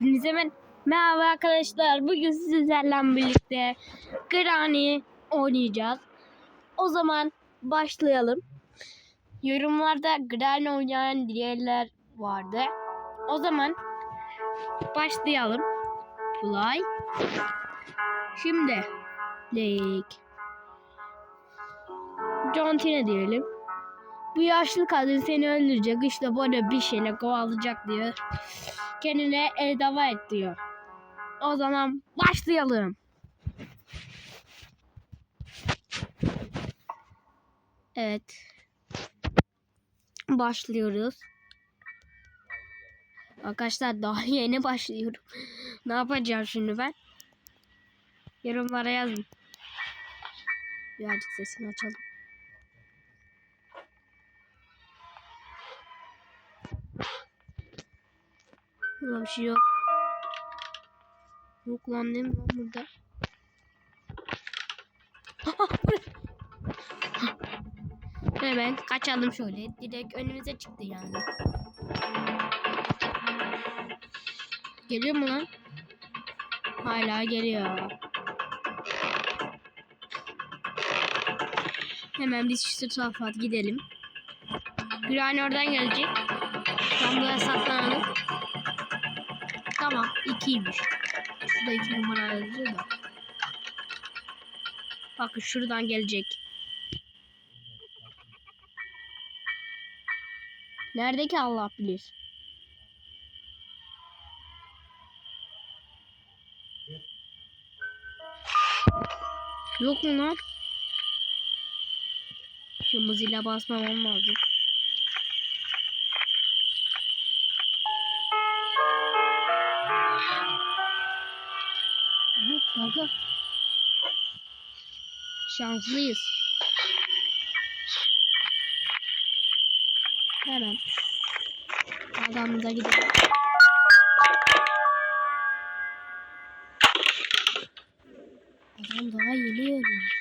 Hepinize merhaba arkadaşlar. Bugün sizlerle birlikte Granny oynayacağız. O zaman başlayalım. Yorumlarda Granny oynayan diğerler vardı. O zaman başlayalım. Play. Şimdi Lake. John Cena diyelim. Bu yaşlı kadın seni öldürecek. İşte böyle bir şeyle kovalayacak diyor kendine el dava et diyor. O zaman başlayalım. Evet. Başlıyoruz. Arkadaşlar daha yeni başlıyorum. ne yapacağım şimdi ben? Yorumlara yazın. Birazcık sesini açalım. Bir şey yok. Yok lan değil mi lan burada? Hemen kaçalım şöyle. Direkt önümüze çıktı yani. Geliyor mu lan? Hala geliyor. Hemen biz şu tarafa gidelim. Granny oradan gelecek. Tam buraya saklanalım. Tamam. ikiymiş. Şurada iki numara yazıyor da. Bakın şuradan gelecek. Nerede ki Allah bilir. Yok mu lan? Şu mızıyla basmamam lazım. Kanka. Şanslıyız. Hemen. Adamımıza gidelim. Adam daha yeni öğreniyor.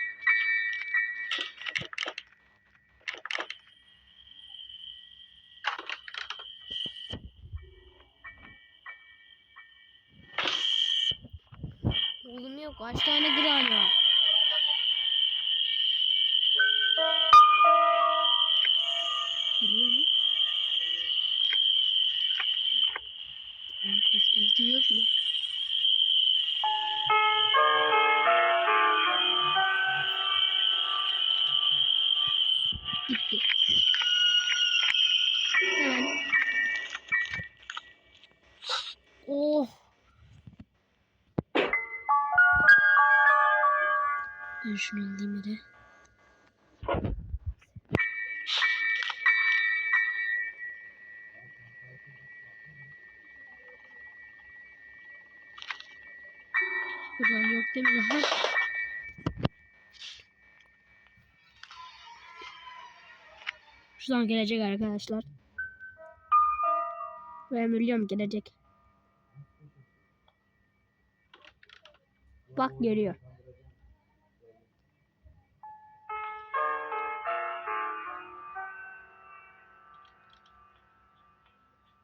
Yok. Kaç tane var? Ben şunu alayım yere. Buradan yok değil mi? Aha. Şuradan gelecek arkadaşlar. Ben biliyorum gelecek. Bak geliyor.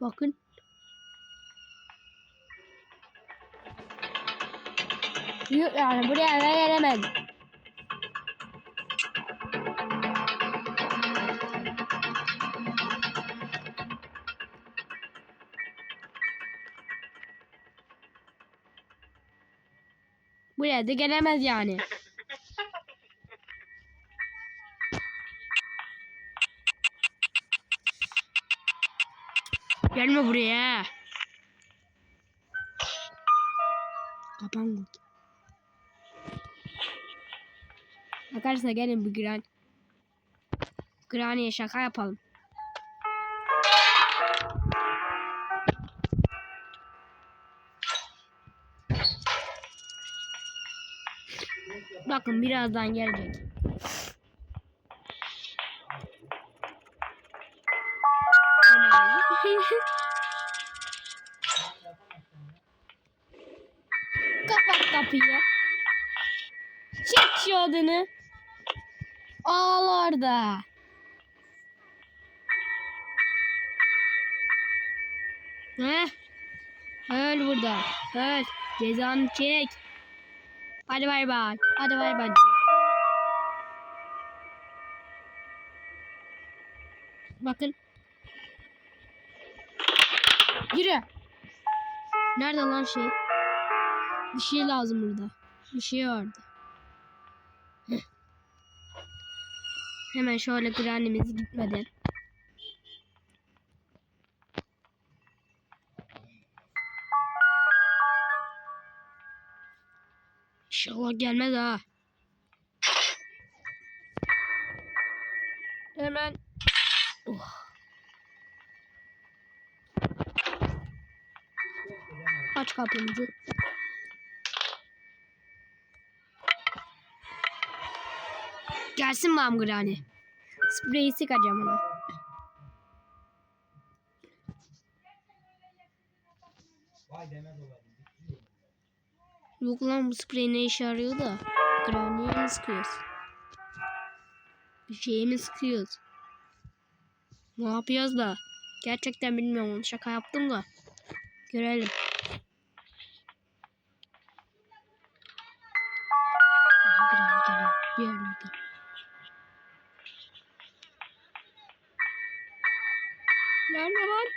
Bakın. Yok yani buraya ben gelemem. Buraya da gelemez yani. Gelme buraya. Kapan kurt. Arkadaşlar gelin bu gran. Granny'e şaka yapalım. Bakın birazdan gelecek. Kapat kapıyı. Çek şu adını. Ağla orada. Heh. Öl burada. Öl. Cezanı çek. Hadi bay bay. Hadi bay bay. Bakın. Yürü. Nerede lan şey? Bir şey lazım burada. Bir şey vardı. Heh. Hemen şöyle granimiz gitmeden. İnşallah gelmez ha. Hemen. Oh. Aç kapımızı. Gelsin mam Granny. Spreyi sıkacağım ona. Yok lan bu sprey ne işe yarıyor da. Granny'e mi sıkıyoruz? Bir şeye mi sıkıyoruz? Ne yapıyoruz da? Gerçekten bilmiyorum. Şaka yaptım da. Görelim. Bir yerlerde. Nerede lan?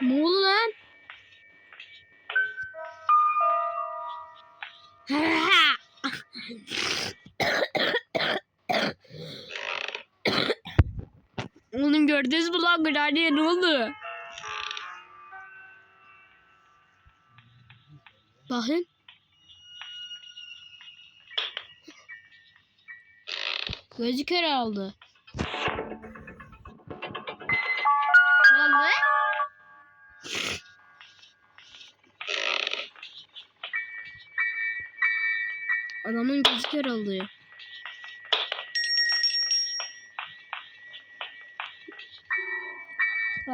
Ne oldu lan? Oğlum gördünüz mü lan Granny'e ne oldu? Bakın. Gözü kör oldu. Ne oldu? Adamın gözü kör oldu.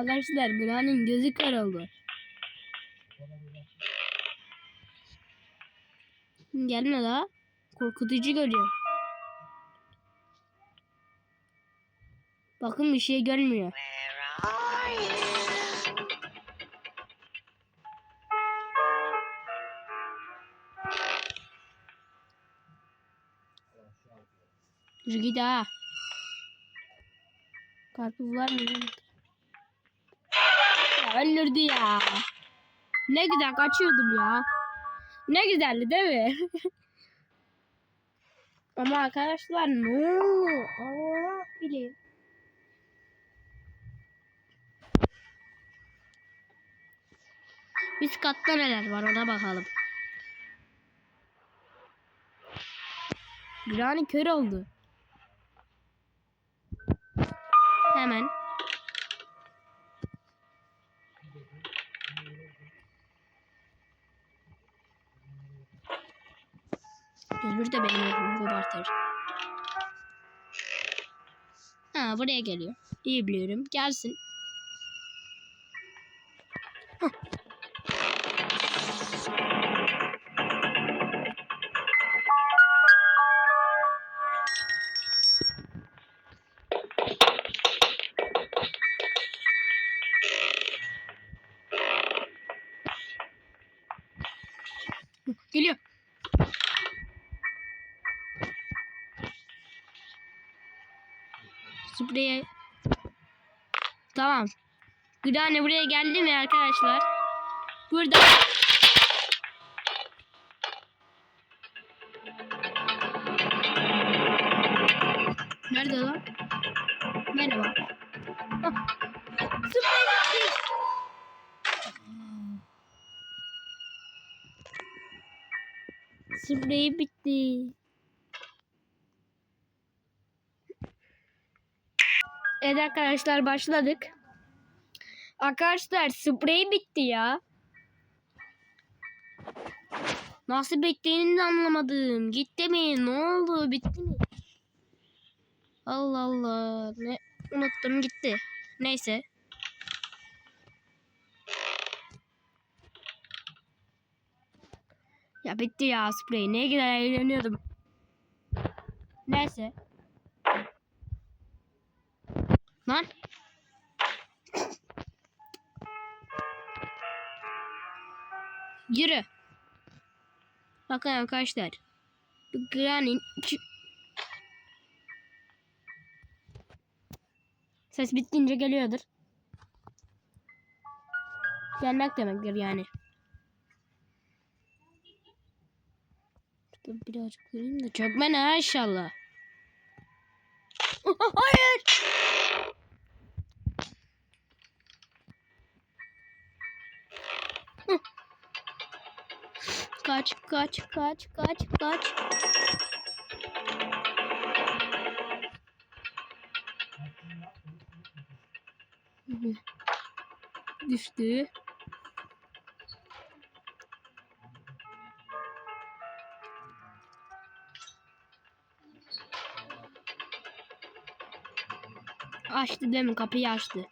Arkadaşlar Granny'nin gözü kör oldu. Gelme la. Korkutucu görüyorum. Bakın bir şey görmüyor. Yürü git ha. Karpuz var mı? Öldürdü ya. Ne güzel kaçıyordum ya. Ne güzeldi değil mi? Ama arkadaşlar ne oldu? Allah. Üst katta neler var ona bakalım. Granny kör oldu. Görür de benim elimi kopartır. Ha buraya geliyor. İyi biliyorum. Gelsin. Spreye. Tamam. Granny buraya geldi mi arkadaşlar? Burada. Nerede lan? Merhaba. Ah. Sprey bitti. Sprey bitti. Evet arkadaşlar başladık. Arkadaşlar sprey bitti ya. Nasıl bittiğini de anlamadım. Gitti mi? Ne oldu? Bitti mi? Allah Allah. Ne? Unuttum gitti. Neyse. Ya bitti ya sprey. Ne kadar eğleniyordum. Neyse. Yürü. Bakın arkadaşlar. Bu Granny Ses bittiğince geliyordur. Gelmek demektir yani. Şurada birazcık durayım da çökme ne inşallah. Hayır. Kaç kaç kaç kaç kaç. Düştü. Açtı değil mi? Kapıyı açtı.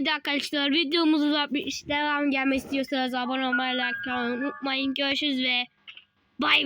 Evet arkadaşlar videomuzu uzatmış. Devam gelmek istiyorsanız abone olmayı, like unutmayın. Görüşürüz ve bay